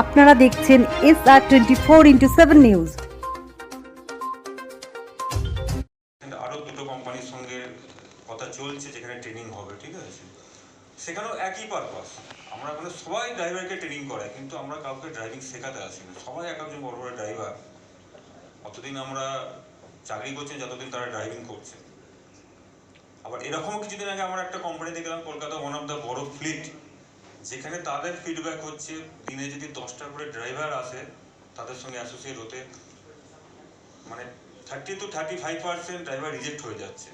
আপনারা দেখছেন S R twenty four into seven news আরও দুটো কোম্পানির সঙ্গে কথা চলছে, যেখানে ট্রেনিং হবে, ঠিক আছে? সেখানেও একই পারপাস আমরা মানে সবাই ড্রাইভারকে ট্রেনিং করাই, কিন্তু আমরা কাউকে ড্রাইভিং শেখাতে আসি না। সবাই এক একজন বড় বড় ড্রাইভার অতদিন আমরা চাকরি করছি, যতদিন তারা ড্রাইভিং করছে। আবার এরকমও কিছুদিন আগে আমরা একটা কোম্পানি দেখলাম, কলকাতা ওয়ান অফ দ্য বড় ফ্লিট যেখানে তাদের ফিডব্যাক হচ্ছে, দিনে যদি দশটা করে ড্রাইভার আসে, তাদের সঙ্গে অ্যাসোসিয়েট হতে মানে thirty two thirty five percent driver reject হয়ে যাচ্ছে।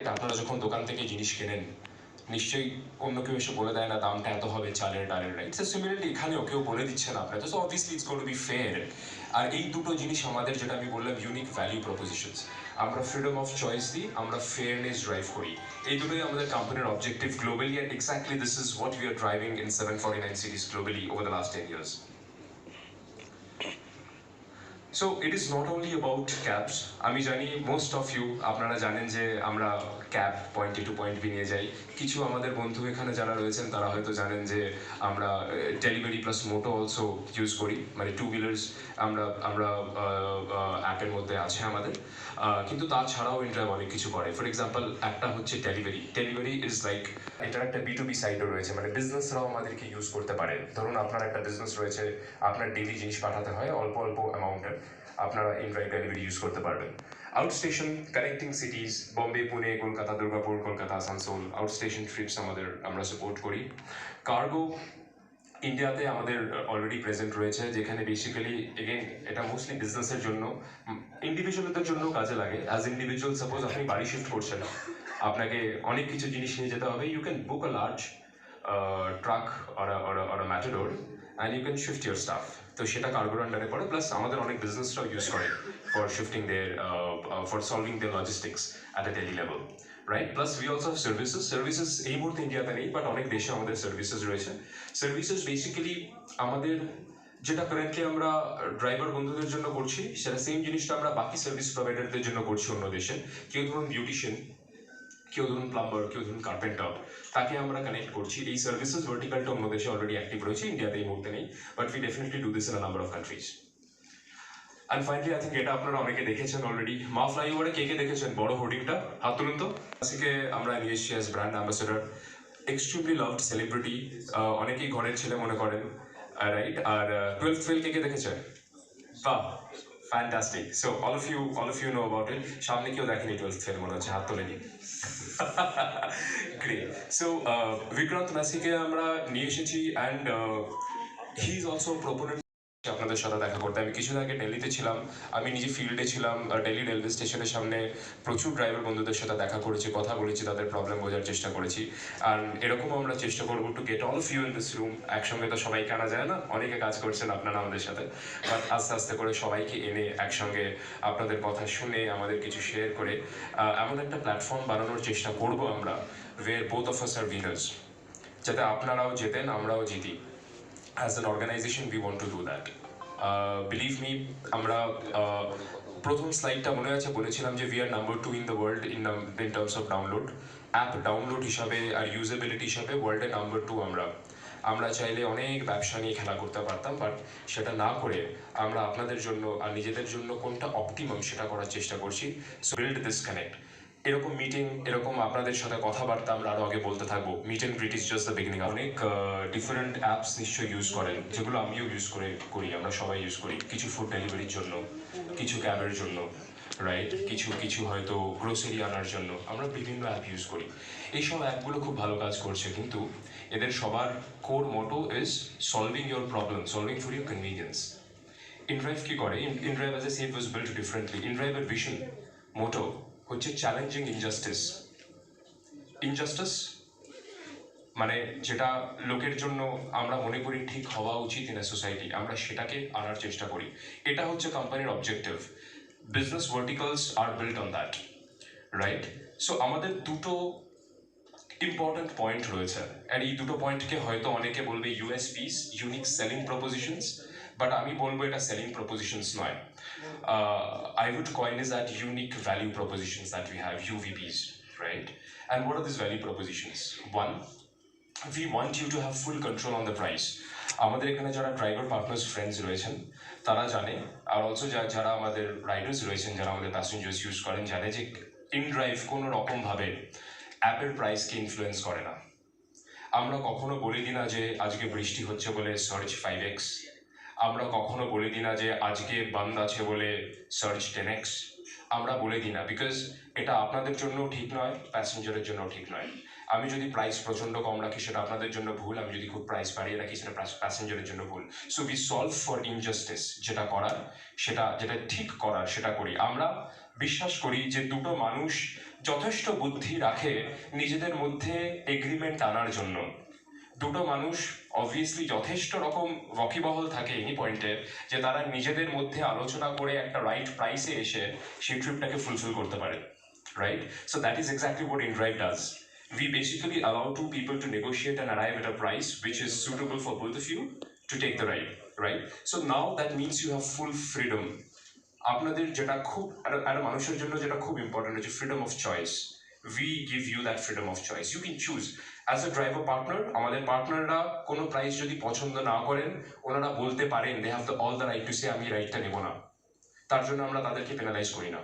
আপনারা যখন দোকান থেকে জিনিস কেনেন নিশ্চয়ই অন্য কেউ এসে বলে দেয় না, দামটা এত হবে, চালের ডালের রাইট সিমিলারলি এখানেও কেউ বলে দিচ্ছে না আপনাকে so obviously it's got be fair আর এই দুটো জিনিস আমাদের, যেটা আমি বললাম ইউনিক ভ্যালু প্রপোজিশনস আমরা ফ্রিডম অফ চয়েস দিই, আমরা ফেয়ারনেস ড্রাইভ করি। এই দুটোই আমাদের কোম্পানির objective globally and exactly this is what we are driving in seven forty nine cities globally over the last ten years so it is not only about cabs আমি জানি most of you আপনারা জানেন যে আমরা cab point to point B নিয়ে যাই। কিছু আমাদের বন্ধু এখানে যারা রয়েছেন, তারা হয়তো জানেন যে আমরা delivery plus moto also use করি। মানে টু হুইলার্স আমরা আমরা অ্যাপের মধ্যে আছে আমাদের। কিন্তু তাছাড়াও ইন্ড্রাইভ অনেক কিছু করে। ফর এক্সাম্পল একটা হচ্ছে ডেলিভারি ডেলিভারি ইজ লাইক এটার একটা বি টু বি সাইডও রয়েছে। মানে বিজনেসরাও আমাদেরকে ইউজ করতে পারে। ধরুন, আপনার একটা বিজনেস রয়েছে, আপনার ডেলি জিনিস পাঠাতে হয়, অল্প অল্প অ্যামাউন্টের আপনারা ইনড্রাইভ ডেলিভারি ইউজ করতে পারবেন। Outstation connecting cities Bombay Pune Kolkata Durgapur Kolkata Asansol outstation trips আমাদের আমরা সাপোর্ট করি। কার্গো ইন্ডিয়াতে আমাদের অলরেডি প্রেজেন্ট রয়েছে, যেখানে বেসিক্যালি এগেন এটা মোস্টলি বিজনেসের জন্য। ইন্ডিভিজুয়ালদের জন্য কাজে লাগে। অ্যাজ ইন্ডিভিজুয়াল সাপোজ আপনি বাড়ি শিফট করছেন, আপনাকে অনেক কিছু জিনিস নিয়ে যেতে হবে। You can book a large truck or or matador and you can shift your stuff তো সেটা কার্গোর আন্ডারে পড়ে প্লাস আমাদের অনেক বিজনেসরাও ইউজ করে ফর শিফটিং দের for solving there logistics at a daily level right plus we also services services এই মুহূর্তে ইন্ডিয়াতে নেই বাট অনেক দেশে আমাদের সার্ভিসেস রয়েছে। সার্ভিসেস বেসিক্যালি আমাদের যেটা কারেন্টলি আমরা ড্রাইভার বন্ধুদের জন্য করছি, সেটা সেম জিনিসটা আমরা বাকি সার্ভিস প্রোভাইডারদের জন্য করছি অন্য দেশে। কেউ ধরুন বিউটিশিয়ান কেউ ধরুন প্লাম্বার কেউ ধরুন কার্পেন্টার তাকে আমরা কানেক্ট করছি। এই সার্ভিসেস ভার্টিক্যালটা অন্য দেশে অলরেডি অ্যাক্টিভ রয়েছে ইন্ডিয়াতে এই মুহূর্তে নেই but we definitely do this in number of countries and finally I think এটা আপনারা অনেকে দেখেছেন অলরেডি মা ফ্লাইওভারে কে কে দেখেছেন? বড় হোর্ডিংটা, হাত তুলুন তো। আজকে আমরা নিয়ে এসেছি as brand ambassador extremely loved celebrity অনেকেই ঘরের ছেলে মনে করেন রাইট আর টুয়েলভ ফেল কে কে দেখেছেন? বাহ! Fantastic so all of you all of you know about it সামনে কেউ দেখেনি টুয়েলভ ফেল মনে হচ্ছে হাত তোলেনি গ্রেট সো বিক্রান্ত নাসিকে আমরা নিয়ে এসেছি and he is also proponent আপনাদের সাথে দেখা করতে। আমি কিছুদিন আগে দিল্লিতে ছিলাম। আমি নিজে ফিল্ডে ছিলাম দিল্লি রেলওয়ে স্টেশনের সামনে প্রচুর ড্রাইভার বন্ধুদের সাথে দেখা করেছি, কথা বলেছি, তাদের প্রবলেম বোঝার চেষ্টা করেছি। আর এরকম আমরা চেষ্টা করব to get all of you in this room একসঙ্গে তো সবাই কেনা যায় না, অনেকে কাজ করছেন আপনারা আমাদের সাথে। বাট আস্তে আস্তে করে সবাইকে এনে একসঙ্গে আপনাদের কথা শুনে, আমাদের কিছু শেয়ার করে এমন একটা প্ল্যাটফর্ম বানানোর চেষ্টা করব আমরা way both of us are winners যাতে আপনারাও জেতেন, আমরাও জিতি। As an organization we want to do that believe me আমরা uh, প্রথম স্লাইডটা মনে আছে? বলেছিলাম যে we are number two in the world in in terms of download app download হিসাবে আর ইউজেবিলিটি হিসাবে ওয়ার্ল্ডে নাম্বার টু আমরা। আমরা চাইলে অনেক ব্যবসা নিয়ে খেলা করতে পারতাম বাট সেটা না করে আমরা আপনাদের জন্য আর নিজেদের জন্য কোনটা অপটিমাম সেটা করার চেষ্টা করছি। সো বিল্ড দিস কানেক্ট এরকম মিটিং এরকম আপনাদের সাথে কথাবার্তা আমরা আরও আগে বলতে থাকব। Meet and greet is just the beginning অনেক ডিফারেন্ট অ্যাপস নিশ্চয়ই ইউজ করেন, যেগুলো আমিও ইউজ করে করি, আমরা সবাই ইউজ করি। কিছু ফুড ডেলিভারির জন্য, কিছু ক্যাবের জন্য রাইট কিছু কিছু হয়তো গ্রোসারি আনার জন্য, আমরা বিভিন্ন অ্যাপ ইউজ করি। এইসব অ্যাপগুলো খুব ভালো কাজ করছে, কিন্তু এদের সবার core motto is solving your problem solving for your convenience inDrive কী করে? InDrive as a safe was build differently ইনড্রাইভের vision motto হচ্ছে চ্যালেঞ্জিং ইনজাস্টিস ইনজাস্টিস মানে যেটা লোকের জন্য আমরা মনে করি ঠিক হওয়া উচিত ইন সোসাইটি আমরা সেটাকে আনার চেষ্টা করি। এটা হচ্ছে কোম্পানির objective business verticals R build on that right so আমাদের দুটো ইম্পর্ট্যান্ট পয়েন্ট রয়েছে। আর এই দুটো পয়েন্টকে হয়তো অনেকে বলবে USPs unique selling propositions but আমি বলব এটা সেলিং প্রপোজিশনস নয়। I would coin is that unique value propositions that we have UVPs right and what are this value propositions one we want you to have full control on the price. আমাদের এখানে যারা driver partners friends রয়েছেন, তারা জানে, are also যারা আমাদের Riders রয়েছেন, যারা আমাদের প্যাসেঞ্জার্স ইউজ করেন, জানে যে ইন ড্রাইভ কোনো রকমভাবে অ্যাপের প্রাইসকে ইনফ্লুয়েন্স করে না। আমরা কখনো বলি না যে আজকে বৃষ্টি হচ্ছে বলে সার্চ ফাইভ এক্স আমরা কখনো বলে দিই না যে আজকে বান্দ আছে বলে সার্চ টেন এক্স আমরা বলে দিই না বিকজ এটা আপনাদের জন্য ঠিক নয়, প্যাসেঞ্জারের জন্য ঠিক নয়। আমি যদি প্রাইস প্রচণ্ড কম রাখি, সেটা আপনাদের জন্য ভুল। আমি যদি খুব প্রাইস বাড়িয়ে রাখি, সেটা প্যাসেঞ্জারের জন্য ভুল। So we solve for injustice যেটা করার, সেটা, যেটা ঠিক করার, সেটা করি। আমরা বিশ্বাস করি যে দুটো মানুষ যথেষ্ট বুদ্ধি রাখে নিজেদের মধ্যে এগ্রিমেন্ট আনার জন্য। দুটো মানুষ অবভিয়াসলি যথেষ্ট রকম রকিবহল থাকে এনি পয়েন্টে যে তারা নিজেদের মধ্যে আলোচনা করে একটা রাইট প্রাইসে এসে সেই ট্রিপটাকে ফুলফিল করতে পারে right so that is exactly in inDrive does we basically allow to people to negotiate and arrive at a price which is suitable for both of you to take the right right so now that means you have full freedom আপনাদের যেটা খুব একটা মানুষের জন্য যেটা খুব important হচ্ছে freedom of choice we give you that freedom of choice you can choose as a driver partner আমাদের পার্টনাররা কোনো প্রাইস যদি পছন্দ না করেন, ওনারা বলতে পারেন they have the all the right to say আমি রাইটটা নেব না। তার জন্য আমরা তাদেরকে পেনালাইজ করি না।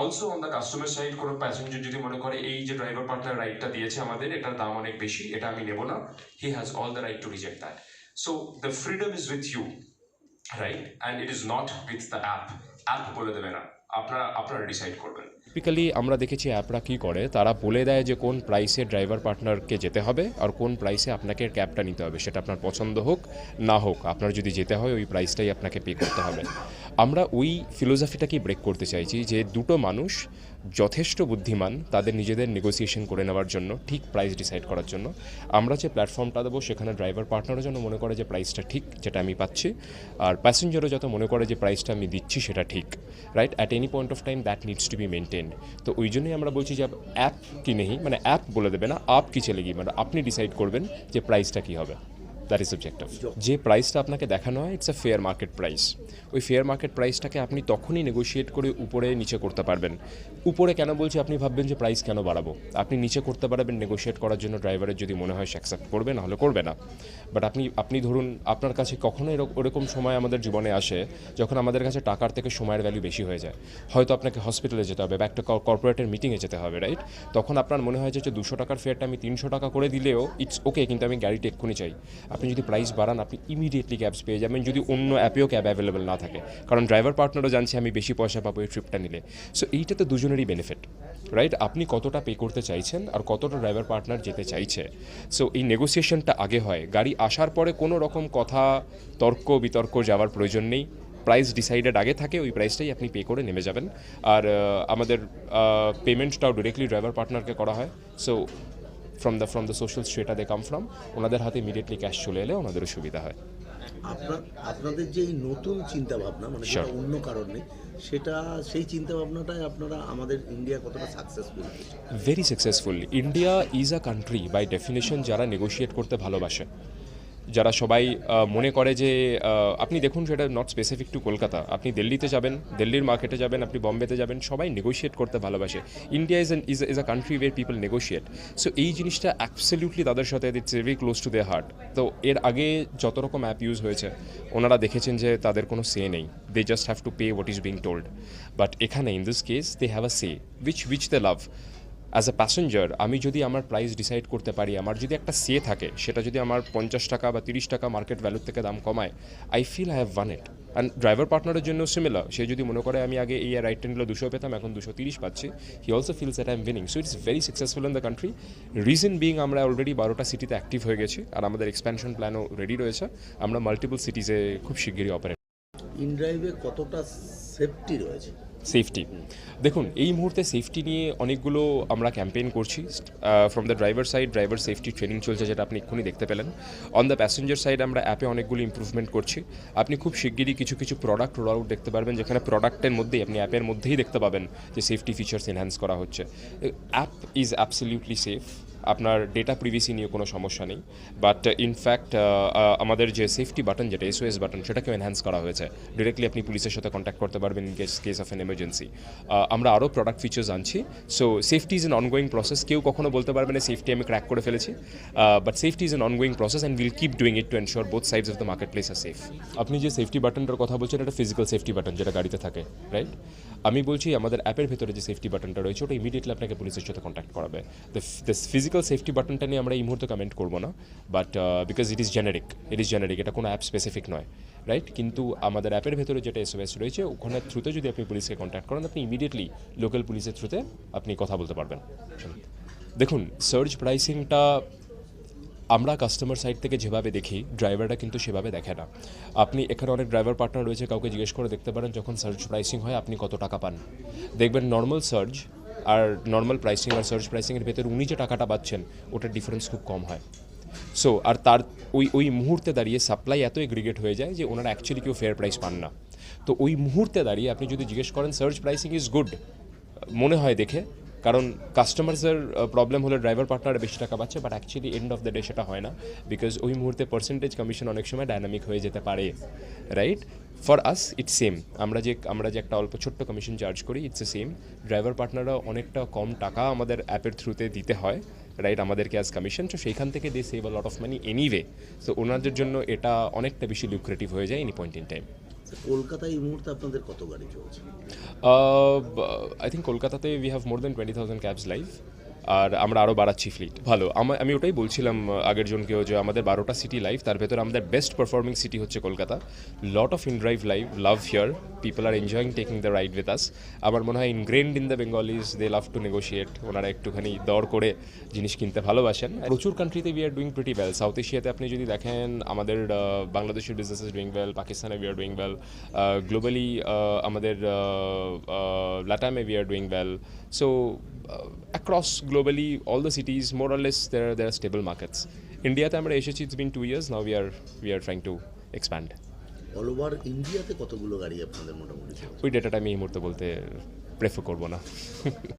Also on the customer side কোনো প্যাসেঞ্জার যদি মনে করে, এই যে ড্রাইভার পার্টনার রাইটটা দিয়েছে আমাদের, এটার দাম অনেক বেশি, এটা আমি নেব না। He has all the right to reject that so the freedom is with you right and it is not with the app app বলে দেবে না। আপনারা টিপিক্যালি আমরা দেখেছি অ্যাপরা কি করে, তারা বলে দেয় যে কোন প্রাইসে ড্রাইভার পার্টনারকে যেতে হবে আর কোন প্রাইসে আপনাকে ক্যাবটা নিতে হবে, সেটা আপনার পছন্দ হোক, না হোক। আপনার যদি যেতে হয়, ওই প্রাইসটাই আপনাকে পে করতে হবে। আমরা ওই ফিলোসফিটাকেই ব্রেক করতে চাইছি যে দুটো মানুষ যথেষ্ট বুদ্ধিমান তাদের নিজেদের নেগোসিয়েশন করে নেওয়ার জন্য, ঠিক প্রাইস ডিসাইড করার জন্য। আমরা যে প্ল্যাটফর্মটা দেবো, সেখানে ড্রাইভার পার্টনারও যেন মনে করে যে প্রাইসটা ঠিক, যেটা আমি পাচ্ছি, আর প্যাসেঞ্জারও যত মনে করে যে প্রাইসটা আমি দিচ্ছি, সেটা ঠিক right at any point of time that needs to be maintained তো ওই জন্যই আমরা বলছি যে অ্যাপ কি নেই মানে অ্যাপ বলে দেবে না আপ কি চলেগি মানে আপনি ডিসাইড করবেন যে প্রাইসটা কী হবে। দ্যাট ইজ অবজেক্টিভ যে প্রাইসটা আপনাকে দেখানো হয় it's a fair market price ওই ফেয়ার মার্কেট প্রাইসটাকে আপনি তখনই নেগোশিয়েট করে উপরে, নিচে করতে পারবেন। উপরে কেন বলছি আপনি ভাববেন যে প্রাইস কেন বাড়াবো? আপনি নিচে করতে পারবেন নেগোশিয়েট করার জন্য ড্রাইভারের যদি মনে হয় সে অ্যাকসেপ্ট করবে, নাহলে করবে না। বাট আপনি আপনি ধরুন, আপনার কাছে কখনো এরকম সময় আমাদের জীবনে আসে যখন আমাদের কাছে টাকার থেকে সময়ের ভ্যালু বেশি হয়ে যায়। হয়তো আপনাকে হসপিটালে যেতে হবে বা একটা কর্পোরেটের মিটিংয়ে যেতে হবে রাইট তখন আপনার মনে হয় যে দুশো টাকার ফেয়ারটা আমি তিনশো টাকা করে দিলেও ইটস ওকে কিন্তু আমি গাড়িটা এক্ষুনি চাই। আপনি যদি প্রাইস বাড়ান, আপনি ইমিডিয়েটলি ক্যাবস পেয়ে যাবেন যদি অন্য অ্যাপেও ক্যাব অ্যাভেলেবেল না থাকে। কারণ ড্রাইভার পার্টনারও জানছে আমি বেশি পয়সা পাবো এই ট্রিপটা নিলে। সো এইটা তো দুজনেরই বেনিফিট রাইট আপনি কতটা পে করতে চাইছেন আর কতটা ড্রাইভার পার্টনার যেতে চাইছে? সো এই নেগোসিয়েশনটা আগে হয়। গাড়ি আসার পরে কোনো রকম কথা, তর্ক, বিতর্ক যাওয়ার প্রয়োজন নেই। প্রাইস ডিসাইডেড আগে থাকে, ওই প্রাইসটাই আপনি পে করে নেমে যাবেন। আর আমাদের পেমেন্টটাও ডিরেক্টলি ড্রাইভার পার্টনারকে করা হয়। So from the from the social strata they come from ওনাদের হাতে ইমিডিয়েটলি ক্যাশ চলে এলে ওনাদেরও সুবিধা হয়। আপনাদের যে এই নতুন চিন্তা ভাবনা মানে সেটা. অন্য কারণে সেটা সেই চিন্তা ভাবনাটাই আপনারা আমাদের ইন্ডিয়া কতটা successful very successful India is a country by definition যারা নেগোশিয়েট করতে ভালোবাসে। যারা সবাই মনে করে যে আপনি দেখুন সেটা নট স্পেসিফিক টু কলকাতা। আপনি দিল্লিতে যাবেন, দিল্লির মার্কেটে যাবেন, আপনি বম্বেতে যাবেন, সবাই নেগোশিয়েট করতে ভালোবাসে। India is is is a country where people negotiate so এই জিনিসটা অ্যাবসলিউটলি তাদের সাথে it's very close to the heart তো এর আগে যত রকম অ্যাপ ইউজ হয়েছে, ওনারা দেখেছেন যে তাদের কোনো সে নেই। They just have to pay what is being told but এখানে in this case they have a say which which they love as a passenger আমি যদি আমার প্রাইস ডিসাইড করতে পারি, আমার যদি একটা সে থাকে, সেটা যদি আমার পঞ্চাশ টাকা বা তিরিশ টাকা মার্কেট ভ্যালুর থেকে দাম কমায় I feel I have won it and driver পার্টনারের জন্য সিমিলার সে যদি মনে করে আমি আগে এই রাইটটা নিলে, দুশো পেতাম, এখন দুশো তিরিশ পাচ্ছি he also feels that I am winning so it's very successful in the country reason being আমরা অলরেডি বারোটা সিটিতে অ্যাক্টিভ হয়ে গেছি, আর আমাদের এক্সপ্যানশন প্ল্যানও রেডি রয়েছে। আমরা মাল্টিপল সিটিজে খুব শিগগিরই অপারেট ইন ইনড্রাইভে কতটা সেফটি রয়েছে? সেফটি দেখুন, এই মুহূর্তে সেফটি নিয়ে অনেকগুলো আমরা ক্যাম্পেইন করছি from the driver side driver safety training চলছে যেটা আপনি এক্ষুনি দেখতে পেলেন। অন দ্য প্যাসেঞ্জার সাইড আমরা অ্যাপে অনেকগুলো ইমপ্রুভমেন্ট করছি। আপনি খুব শিগগিরই কিছু কিছু প্রোডাক্ট রোল আউট দেখতে পারবেন, যেখানে প্রোডাক্টের মধ্যেই, আপনি অ্যাপের মধ্যেই দেখতে পাবেন যে সেফটি ফিচার্স এনহ্যান্স করা হচ্ছে। অ্যাপ ইজ অ্যাবসলিউটলি সেফ আপনার ডেটা প্রিভিসি নিয়ে কোনো সমস্যা নেই। বাট ইনফ্যাক্ট আমাদের যে সেফটি বাটন যেটা এসওএস বাটন সেটাকেও এনহ্যান্স করা হয়েছে। ডিরেক্টলি আপনি পুলিশের সাথে কন্ট্যাক্ট করতে পারবেন in case case of an emergency আমরা আরও প্রোডাক্ট ফিচার্স আনছি। So safety is an ongoing process কেউ কখনো বলতে পারবে না সেফটি আমি ক্র্যাক করে ফেলেছি। But safety is an ongoing process and will keep doing it to ensure both sides of the marketplace are safe আপনি যে সেফটি বাটনটার কথা বলছেন, এটা ফিজিক্যাল সেফটি বাটন যেটা গাড়িতে থাকে রাইট আমি বলছি আমাদের অ্যাপের ভেতরে যে সেফটি বাটনটা রয়েছে, ওটা ইমিডিয়েটলি আপনাকে পুলিশের সাথে কন্ট্যাক্ট করাবে। দ্য সেফটি বাটনটা নিয়ে আমরা এই মুহূর্তে কমেন্ট করব না but because it is generic it is generic এটা কোনো অ্যাপ স্পেসিফিক নয় রাইট কিন্তু আমাদের অ্যাপের ভেতরে যেটা এস এসওএস রয়েছে ওখানে থ্রুতে যদি আপনি পুলিশকে কন্ট্যাক্ট করেন, আপনি ইমিডিয়েটলি লোকাল পুলিশের থ্রুতে আপনি কথা বলতে পারবেন। দেখুন সার্চ প্রাইসিংটা আমরা কাস্টমার সাইড থেকে যেভাবে দেখি ড্রাইভাররা কিন্তু সেভাবে দেখে না। আপনি এখানে অনেক ড্রাইভার পার্টনার রয়েছে, কাউকে জিজ্ঞেস করে দেখতে পারেন যখন সার্চ প্রাইসিং হয়, আপনি কত টাকা পান। দেখবেন নর্মাল সার্চ আর নর্মাল প্রাইসিং আর সার্চ প্রাইসিংয়ের ভেতরে উনি যে টাকাটা পাচ্ছেন, ওটার ডিফারেন্স খুব কম হয়। সো আর তার ওই ওই মুহূর্তে দাঁড়িয়ে সাপ্লাই এত এগ্রিগেট হয়ে যায় যে ওনারা অ্যাকচুয়ালি কেউ ফেয়ার প্রাইস পান না। তো ওই মুহূর্তে দাঁড়িয়ে আপনি যদি জিজ্ঞেস করেন সার্চ প্রাইসিং ইজ গুড মনে হয় দেখে কারণ কাস্টমার্সের প্রবলেম হলে ড্রাইভার পার্টনার বেশি টাকা পাচ্ছে but actually end of the day সেটা হয় না বিকজ ওই মুহূর্তে পার্সেন্টেজ কমিশন অনেক সময় ডায়নামিক হয়ে যেতে পারে right for us it's same আমরা যে আমরা যে একটা অল্প ছোট্ট কমিশন চার্জ করি ইটস এ সেম ড্রাইভার পার্টনাররা অনেকটা কম টাকা আমাদের অ্যাপের থ্রুতে দিতে হয় রাইট আমাদেরকে অ্যাজ কমিশন তো সেইখান থেকে they save a lot of money anyway so ওনাদের জন্য এটা অনেকটা বেশি লুক্রেটিভ হয়ে যায় এনি পয়েন্ট ইন টাইম কলকাতায় এই মুহূর্তে আপনাদের কত গাড়ি চলছে? আই থিঙ্ক কলকাতাতে we have more than twenty thousand cabs live আর আমরা আরও বাড়াচ্ছি ফ্লিট ভালো, আমা- ওটাই বলছিলাম আগের জনকেও যে আমাদের বারোটা সিটি লাইভ তার ভেতরে আমাদের বেস্ট পারফর্মিং সিটি হচ্ছে Kolkata. Lot of inDrive live love here people are enjoying taking the ride with us আমার মনে হয় ingrained in the Bengalis they love to negotiate ওনারা একটুখানি দর করে জিনিস কিনতে ভালোবাসেন। প্রচুর কান্ট্রিতে we are doing pretty well South এশিয়াতে আপনি যদি দেখেন, আমাদের বাংলাদেশের বিজনেস ইজ ডুইং ওয়েল পাকিস্তানে we are doing well globally আমাদের লাটামে we are doing well so across globally all the cities more or less there there stable markets ইন্ডিয়াতে আমরা এসেছি it's been two years now we are we are trying to expand all over ইন্ডিয়াতে কতগুলো গাড়ি আপনাদের মোটামুটি ওই ডেটাটা আমি এই মুহূর্তে বলতে প্রেফার করব না।